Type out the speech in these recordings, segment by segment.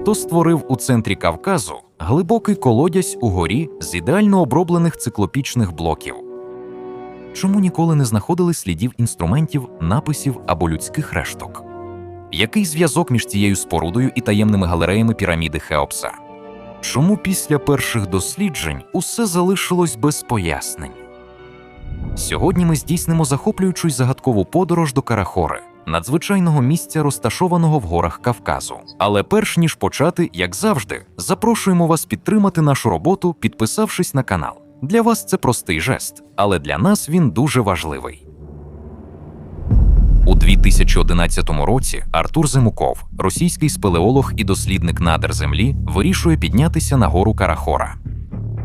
хто створив у центрі Кавказу глибокий колодязь у горі з ідеально оброблених циклопічних блоків. Чому ніколи не знаходили слідів інструментів, написів або людських решток? Який зв'язок між цією спорудою і таємними галереями піраміди Хеопса? Чому після перших досліджень усе залишилось без пояснень? Сьогодні ми здійснимо захоплюючу й загадкову подорож до Карахори, надзвичайного місця, розташованого в горах Кавказу. Але перш ніж почати, як завжди, запрошуємо вас підтримати нашу роботу, підписавшись на канал. Для вас це простий жест, але для нас він дуже важливий. У 2011 році Артур Зимуков, російський спелеолог і дослідник надр землі, вирішує піднятися на гору Карахора.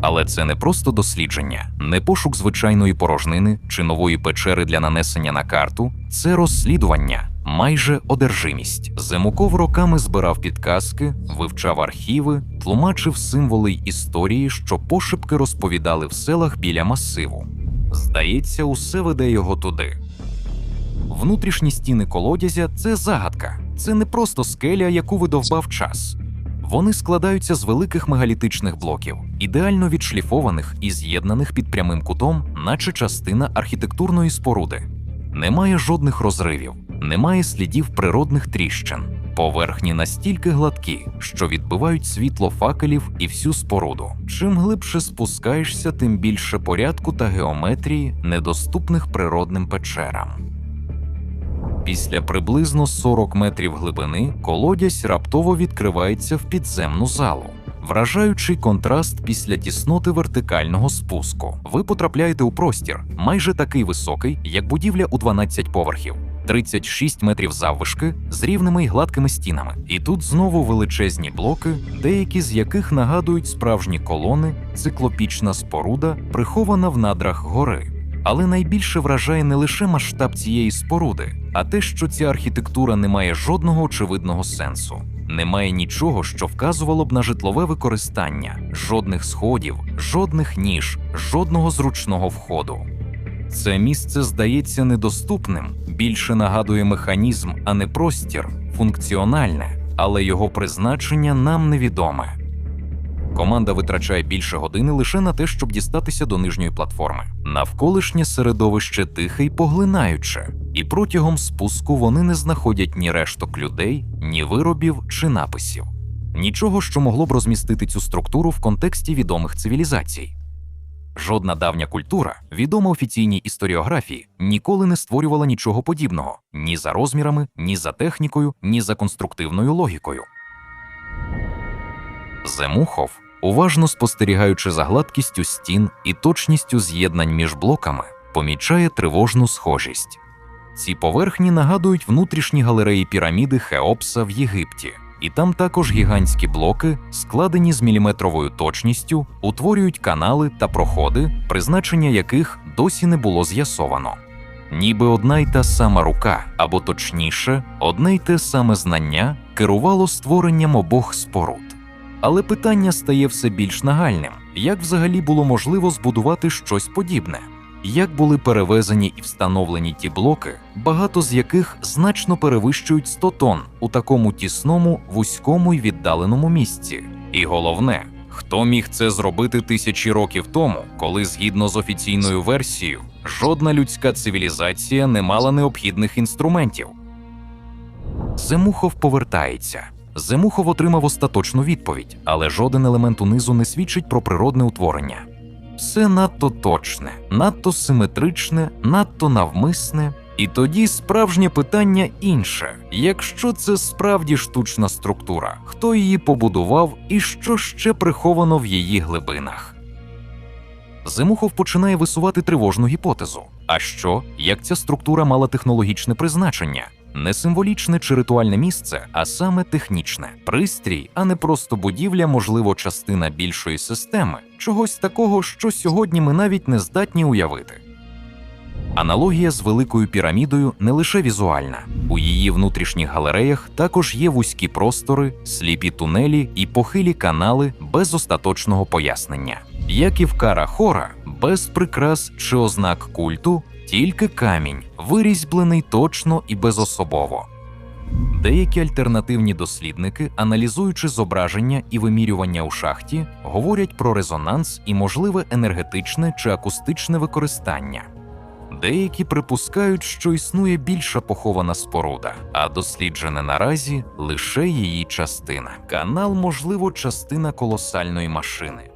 Але це не просто дослідження, не пошук звичайної порожнини чи нової печери для нанесення на карту, це розслідування, майже одержимість. Зимуков роками збирав підказки, вивчав архіви, тлумачив символи й історії, що пошепки розповідали в селах біля масиву. Здається, усе веде його туди. Внутрішні стіни колодязя це загадка, це не просто скеля, яку видовбав час. Вони складаються з великих мегалітичних блоків, ідеально відшліфованих і з'єднаних під прямим кутом, наче частина архітектурної споруди. Немає жодних розривів, немає слідів природних тріщин. Поверхні настільки гладкі, що відбивають світло факелів і всю споруду. Чим глибше спускаєшся, тим більше порядку та геометрії, недоступних природним печерам. Після приблизно 40 метрів глибини колодязь раптово відкривається в підземну залу. Вражаючий контраст після тісноти вертикального спуску. Ви потрапляєте у простір, майже такий високий, як будівля у 12 поверхів, 36 метрів заввишки з рівними й гладкими стінами. І тут знову величезні блоки, деякі з яких нагадують справжні колони, циклопічна споруда, прихована в надрах гори. Але найбільше вражає не лише масштаб цієї споруди, а те, що ця архітектура не має жодного очевидного сенсу. Немає нічого, що вказувало б на житлове використання, жодних сходів, жодних ніж, жодного зручного входу. Це місце здається недоступним, більше нагадує механізм, а не простір, функціональне, але його призначення нам невідоме. Команда витрачає більше години лише на те, щоб дістатися до нижньої платформи. Навколишнє середовище тихе й поглинаюче, протягом спуску вони не знаходять ні решток людей, ні виробів чи написів. Нічого, що могло б розмістити цю структуру в контексті відомих цивілізацій. Жодна давня культура, відома офіційній історіографії, ніколи не створювала нічого подібного ні за розмірами, ні за технікою, ні за конструктивною логікою. Земухов, уважно спостерігаючи за гладкістю стін і точністю з'єднань між блоками, помічає тривожну схожість. Ці поверхні нагадують внутрішні галереї піраміди Хеопса в Єгипті, і там також гігантські блоки, складені з міліметровою точністю, утворюють канали та проходи, призначення яких досі не було з'ясовано. Ніби одна й та сама рука, або точніше, одне й те саме знання керувало створенням обох споруд. Але питання стає все більш нагальним: як взагалі було можливо збудувати щось подібне? Як були перевезені і встановлені ті блоки, багато з яких значно перевищують 100 тонн у такому тісному, вузькому й віддаленому місці? І головне, хто міг це зробити тисячі років тому, коли, згідно з офіційною версією, жодна людська цивілізація не мала необхідних інструментів? Земухов повертається. Земухов отримав остаточну відповідь, але жоден елемент унизу не свідчить про природне утворення. Все надто точне, надто симетричне, надто навмисне. І тоді справжнє питання інше: якщо це справді штучна структура, хто її побудував і що ще приховано в її глибинах? Зимухов починає висувати тривожну гіпотезу. А що, як ця структура мала технологічне призначення? Не символічне чи ритуальне місце, а саме технічне пристрій, а не просто будівля, можливо, частина більшої системи, чогось такого, що сьогодні ми навіть не здатні уявити. Аналогія з великою пірамідою не лише візуальна. У її внутрішніх галереях також є вузькі простори, сліпі тунелі і похилі канали без остаточного пояснення. Як і в Кара-Хора, без прикрас чи ознак культу, тільки камінь, вирізьблений точно і безособово. Деякі альтернативні дослідники, аналізуючи зображення і вимірювання у шахті, говорять про резонанс і можливе енергетичне чи акустичне використання. Деякі припускають, що існує більша похована споруда, а досліджене наразі лише її частина. Канал, можливо, частина колосальної машини.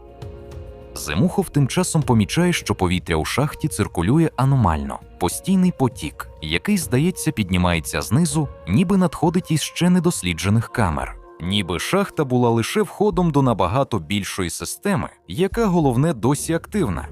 Зимухов тим часом помічає, що повітря у шахті циркулює аномально, постійний потік, який, здається, піднімається знизу, ніби надходить із ще недосліджених камер. Ніби шахта була лише входом до набагато більшої системи, яка головне досі активна.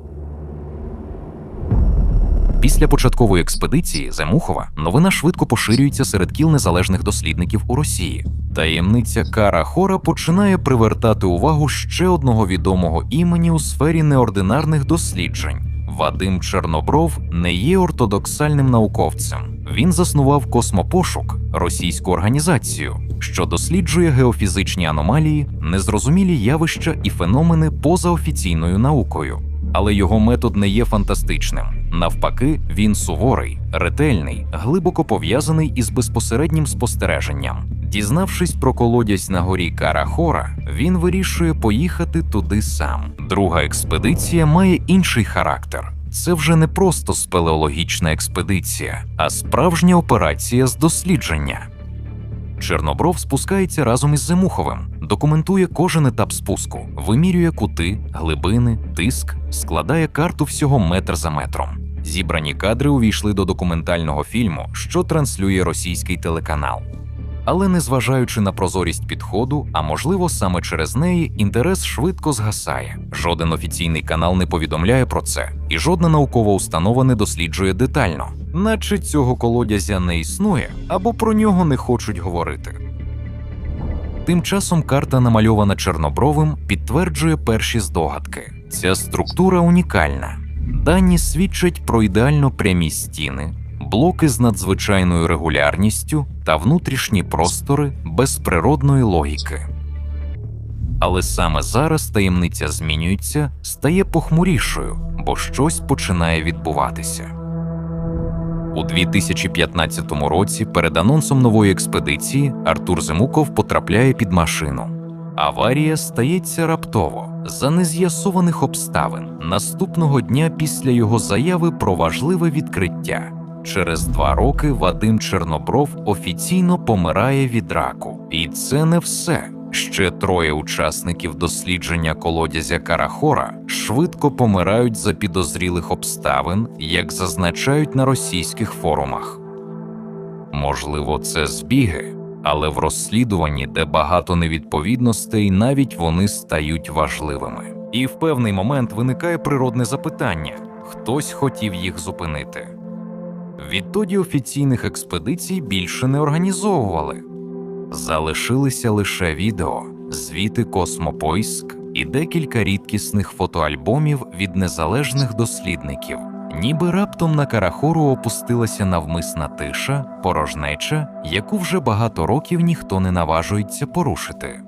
Після початкової експедиції Земухова новина швидко поширюється серед кіл незалежних дослідників у Росії. Таємниця Кара Хора починає привертати увагу ще одного відомого імені у сфері неординарних досліджень. Вадим Чорнобров не є ортодоксальним науковцем. Він заснував космопошук, російську організацію, що досліджує геофізичні аномалії, незрозумілі явища і феномени поза офіційною наукою. Але його метод не є фантастичним. Навпаки, він суворий, ретельний, глибоко пов'язаний із безпосереднім спостереженням. Дізнавшись про колодязь на горі Карахора, він вирішує поїхати туди сам. Друга експедиція має інший характер. Це вже не просто спелеологічна експедиція, а справжня операція з дослідження. Чорнобров спускається разом із Зимуховим, документує кожен етап спуску, вимірює кути, глибини, тиск, складає карту всього метр за метром. Зібрані кадри увійшли до документального фільму, що транслює російський телеканал. Але незважаючи на прозорість підходу, а можливо саме через неї, інтерес швидко згасає. Жоден офіційний канал не повідомляє про це, і жодна наукова установа не досліджує детально, наче цього колодязя не існує або про нього не хочуть говорити. Тим часом карта, намальована Чорнобровим, підтверджує перші здогадки. Ця структура унікальна. Дані свідчать про ідеально прямі стіни, блоки з надзвичайною регулярністю та внутрішні простори без природної логіки. Але саме зараз таємниця змінюється, стає похмурішою, бо щось починає відбуватися. У 2015 році перед анонсом нової експедиції Артур Зимуков потрапляє під машину. Аварія стається раптово за нез'ясованих обставин наступного дня після його заяви про важливе відкриття. Через два роки Вадим Чорнобров офіційно помирає від раку, і це не все. Ще троє учасників дослідження колодязя Карахора швидко помирають за підозрілих обставин, як зазначають на російських форумах. Можливо, це збіги, але в розслідуванні, де багато невідповідностей, навіть вони стають важливими. І в певний момент виникає природне запитання: хтось хотів їх зупинити. Відтоді офіційних експедицій більше не організовували. Залишилися лише відео, звіти Космопойськ і декілька рідкісних фотоальбомів від незалежних дослідників. Ніби раптом на Карахору опустилася навмисна тиша, порожнеча, яку вже багато років ніхто не наважується порушити.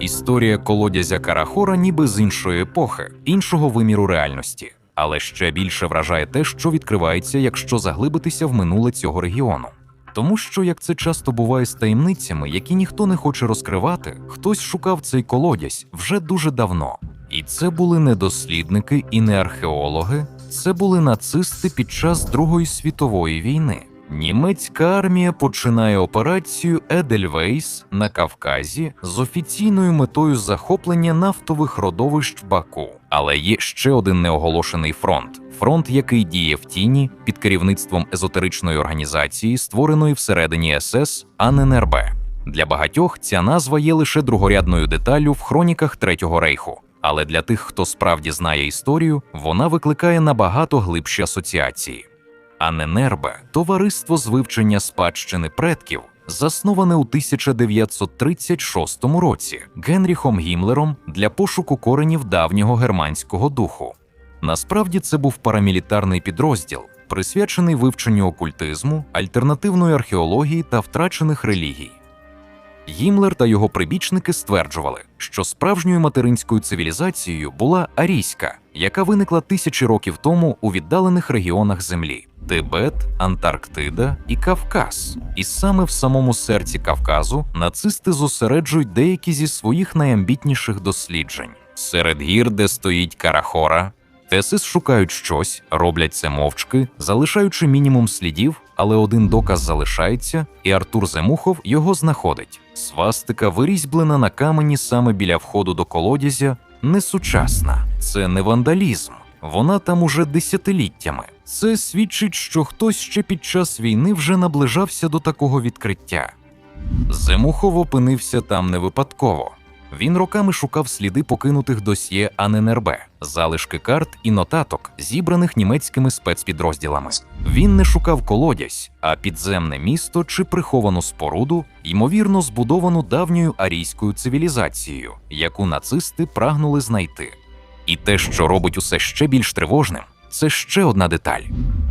Історія колодязя Карахора ніби з іншої епохи, іншого виміру реальності. Але ще більше вражає те, що відкривається, якщо заглибитися в минуле цього регіону. Тому що, як це часто буває з таємницями, які ніхто не хоче розкривати, хтось шукав цей колодязь вже дуже давно. І це були не дослідники і не археологи, це були нацисти під час Другої світової війни. Німецька армія починає операцію Едельвейс на Кавказі з офіційною метою захоплення нафтових родовищ Баку. Але є ще один неоголошений фронт фронт, який діє в тіні під керівництвом езотеричної організації, створеної всередині СС АННРБ. Для багатьох ця назва є лише другорядною деталлю в хроніках Третього рейху. Але для тих, хто справді знає історію, вона викликає набагато глибші асоціації. Аненербе товариство з вивчення спадщини предків, засноване у 1936 році Генріхом Гімлером для пошуку коренів давнього германського духу. Насправді це був парамілітарний підрозділ, присвячений вивченню окультизму, альтернативної археології та втрачених релігій. Гімлер та його прибічники стверджували, що справжньою материнською цивілізацією була арійська, яка виникла тисячі років тому у віддалених регіонах Землі Тибет, Антарктида і Кавказ. І саме в самому серці Кавказу нацисти зосереджують деякі зі своїх найамбітніших досліджень. Серед гір, де стоїть Карахора, ТСС шукають щось, роблять це мовчки, залишаючи мінімум слідів, але один доказ залишається, і Артур Земухов його знаходить. Свастика, вирізьблена на камені саме біля входу до колодязя, не сучасна, це не вандалізм. Вона там уже десятиліттями. Це свідчить, що хтось ще під час війни вже наближався до такого відкриття. Земухов опинився там не випадково. Він роками шукав сліди покинутих досьє АННРБ, залишки карт і нотаток, зібраних німецькими спецпідрозділами. Він не шукав колодязь, а підземне місто чи приховану споруду, ймовірно, збудовану давньою арійською цивілізацією, яку нацисти прагнули знайти. І те, що робить усе ще більш тривожним, це ще одна деталь.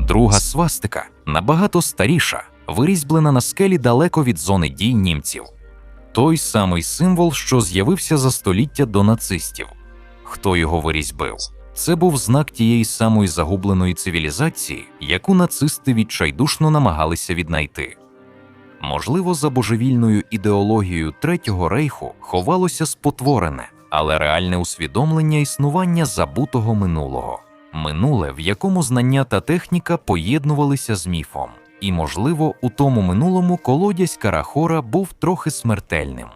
Друга свастика набагато старіша, вирізьблена на скелі далеко від зони дій німців. Той самий символ, що з'явився за століття до нацистів. Хто його вирізьбив? Це був знак тієї самої загубленої цивілізації, яку нацисти відчайдушно намагалися віднайти. Можливо, за божевільною ідеологією Третього рейху ховалося спотворене, але реальне усвідомлення існування забутого минулого, минуле, в якому знання та техніка поєднувалися з міфом. І, можливо, у тому минулому колодязь Карахора був трохи смертельним,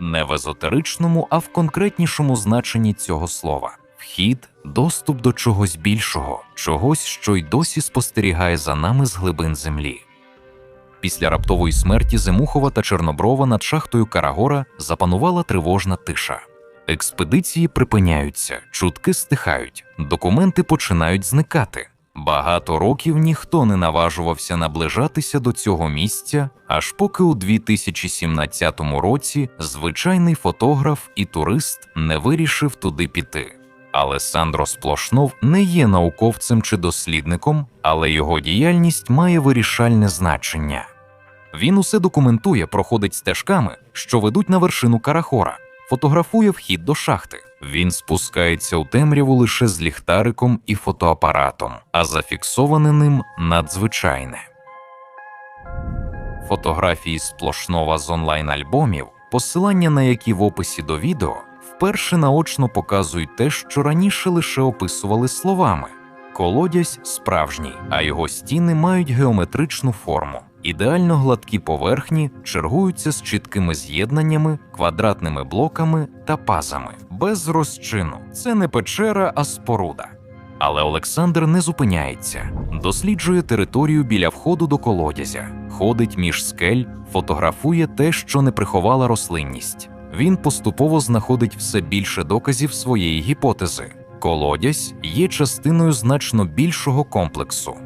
не в езотеричному, а в конкретнішому значенні цього слова вхід, доступ до чогось більшого, чогось, що й досі спостерігає за нами з глибин землі. Після раптової смерті Зимухова та Чорноброва над шахтою Карагора запанувала тривожна тиша. Експедиції припиняються, чутки стихають, документи починають зникати. Багато років ніхто не наважувався наближатися до цього місця, аж поки у 2017 році звичайний фотограф і турист не вирішив туди піти. Алесандро Сплошнов не є науковцем чи дослідником, але його діяльність має вирішальне значення. Він усе документує, проходить стежками, що ведуть на вершину Карахора, фотографує вхід до шахти. Він спускається у темряву лише з ліхтариком і фотоапаратом, а зафіксоване ним надзвичайне. Фотографії сплошнова з онлайн-альбомів, посилання на які в описі до відео, вперше наочно показують те, що раніше лише описували словами. Колодязь справжній, а його стіни мають геометричну форму. Ідеально гладкі поверхні чергуються з чіткими з'єднаннями, квадратними блоками та пазами, без розчину. Це не печера, а споруда. Але Олександр не зупиняється, досліджує територію біля входу до колодязя, ходить між скель, фотографує те, що не приховала рослинність. Він поступово знаходить все більше доказів своєї гіпотези. Колодязь є частиною значно більшого комплексу.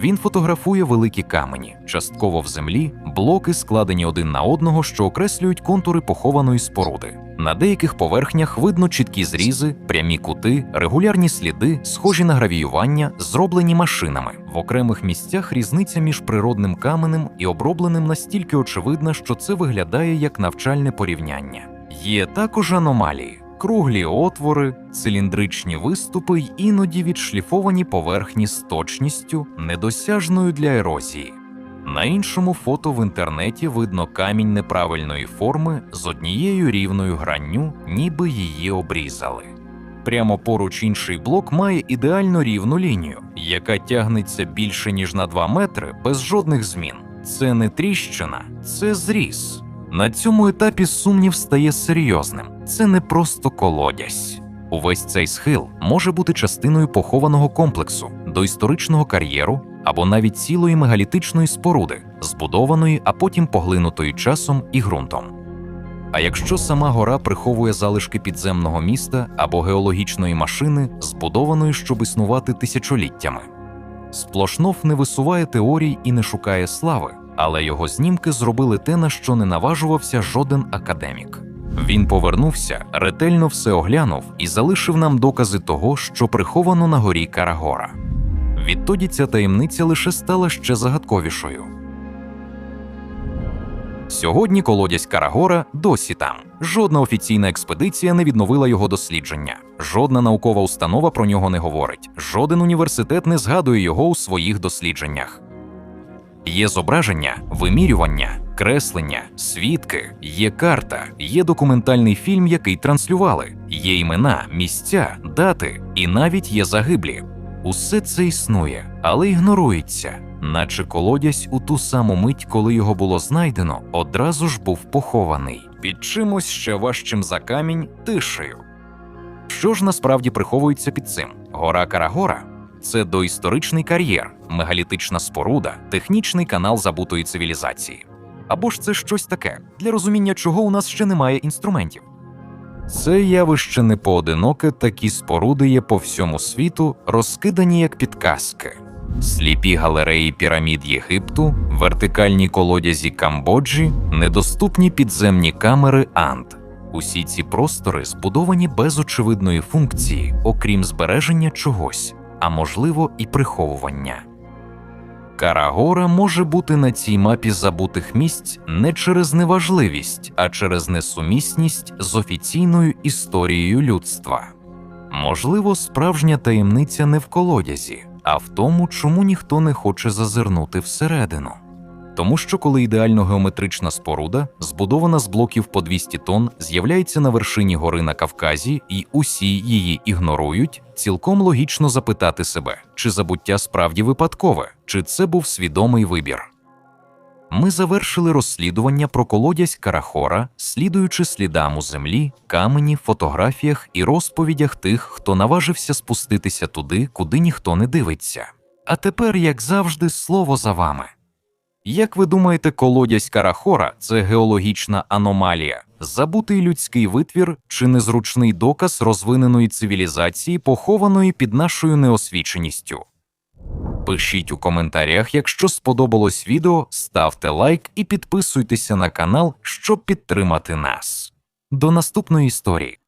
Він фотографує великі камені, частково в землі, блоки, складені один на одного, що окреслюють контури похованої споруди. На деяких поверхнях видно чіткі зрізи, прямі кути, регулярні сліди, схожі на гравіювання, зроблені машинами. В окремих місцях різниця між природним каменем і обробленим настільки очевидна, що це виглядає як навчальне порівняння. Є також аномалії. Круглі отвори, циліндричні виступи й іноді відшліфовані поверхні з точністю, недосяжною для ерозії. На іншому фото в інтернеті видно камінь неправильної форми з однією рівною гранню, ніби її обрізали. Прямо поруч інший блок має ідеально рівну лінію, яка тягнеться більше ніж на 2 метри без жодних змін. Це не тріщина, це зріз. На цьому етапі сумнів стає серйозним. Це не просто колодязь. Увесь цей схил може бути частиною похованого комплексу, доісторичного кар'єру або навіть цілої мегалітичної споруди, збудованої, а потім поглинутої часом і ґрунтом. А якщо сама гора приховує залишки підземного міста або геологічної машини, збудованої, щоб існувати тисячоліттями, Сплошнов не висуває теорій і не шукає слави, але його знімки зробили те, на що не наважувався жоден академік. Він повернувся, ретельно все оглянув і залишив нам докази того, що приховано на горі Карагора. Відтоді ця таємниця лише стала ще загадковішою. Сьогодні колодязь Карагора досі там. Жодна офіційна експедиція не відновила його дослідження. Жодна наукова установа про нього не говорить. Жоден університет не згадує його у своїх дослідженнях. Є зображення, вимірювання, креслення, свідки, є карта, є документальний фільм, який транслювали, є імена, місця, дати і навіть є загиблі. Усе це існує, але ігнорується, наче колодязь у ту саму мить, коли його було знайдено, одразу ж був похований під чимось ще важчим за камінь тишею. Що ж насправді приховується під цим? Гора Карагора це доісторичний кар'єр, мегалітична споруда, технічний канал забутої цивілізації. Або ж це щось таке, для розуміння чого у нас ще немає інструментів. Це явище не поодиноке, такі споруди є по всьому світу, розкидані як підказки. Сліпі галереї пірамід Єгипту, вертикальні колодязі Камбоджі, недоступні підземні камери Анд. Усі ці простори збудовані без очевидної функції, окрім збереження чогось, а можливо і приховування. Карагора може бути на цій мапі забутих місць не через неважливість, а через несумісність з офіційною історією людства. Можливо, справжня таємниця не в колодязі, а в тому, чому ніхто не хоче зазирнути всередину. Тому що коли ідеально геометрична споруда, збудована з блоків по 200 тонн, з'являється на вершині гори на Кавказі, і усі її ігнорують, цілком логічно запитати себе, чи забуття справді випадкове, чи це був свідомий вибір. Ми завершили розслідування про колодязь Карахора, слідуючи слідам у землі, камені, фотографіях і розповідях тих, хто наважився спуститися туди, куди ніхто не дивиться. А тепер, як завжди, слово за вами. Як ви думаєте, колодязь Карахора це геологічна аномалія, забутий людський витвір чи незручний доказ розвиненої цивілізації, похованої під нашою неосвіченістю? Пишіть у коментарях, якщо сподобалось відео, ставте лайк і підписуйтеся на канал, щоб підтримати нас. До наступної історії.